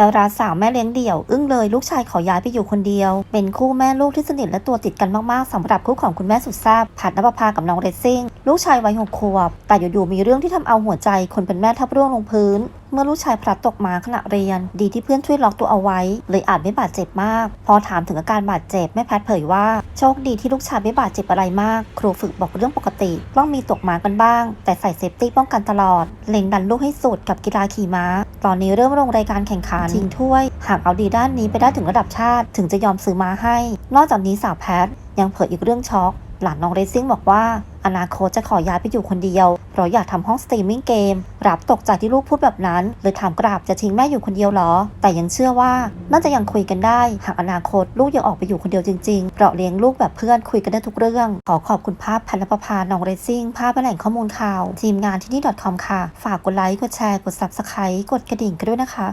ดาราสาวแม่เลี้ยงเดี่ยว อึ้งเลยลูกชายขอย้ายไปอยู่คนเดียว เป็นคู่แม่ลูกที่สนิทและตัวติดกันมากๆสำหรับคู่ของคุณแม่สุดแซ่บผัดนภพากับน้องเรซซิ่ง ลูกชายวัยหกขวบ แต่อยู่ๆมีเรื่องที่ทำเอาหัวใจคนเป็นแม่ทับร่วงลงพื้น เมื่อลูกชายพลัดตกมาขณะเรียน ดีที่เพื่อนช่วยล็อกตัวเอาไว้ เลยอาจไม่บาดเจ็บมาก พอถามถึงอาการบาดเจ็บแม่แพทเผยว่า โชคดีที่ลูกชายไม่บาดเจ็บอะไรมาก ครูฝึกบอกเรื่องปกติต้องมีตกมากันบ้าง แต่ใส่เซฟตี้ป้องกันตลอด เล็งดันลูกให้สุดกับกีฬาขี่ม้า ตอนนี้เริ่มลงรายการแข่งขันชิงถ้วย หากเอาดีด้านนี้ไปได้ถึงระดับชาติ ถึงจะยอมซื้อม้าให้ นอกจากนี้สาวแพทยังเผยอีกเรื่องช็อกหลานน้องเรซิ่งบอกว่า อนาคตจะขอย้ายไปอยู่คนเดียว เพราะอยากทำห้องสตรีมมิ่งเกมรับตกใจที่ลูกพูดแบบนั้นเลยถามกราบจะทิ้งแม่อยู่คนเดียวหรอ แต่ยังเชื่อว่าน่าจะยังคุยกันได้ หากอนาคตลูกยังออกไปอยู่คนเดียวจริงๆเพราะเลี้ยงลูกแบบเพื่อนคุยกันได้ทุกเรื่อง ขอขอบคุณภาพพันธปภาน้องเรซซิ่งภาพและแหล่งข้อมูลข่าว ทีมงานที่นี่ .com ค่ะ ฝากกดไลค์กดแชร์กด subscribe กดกระดิ่งกันด้วยนะคะ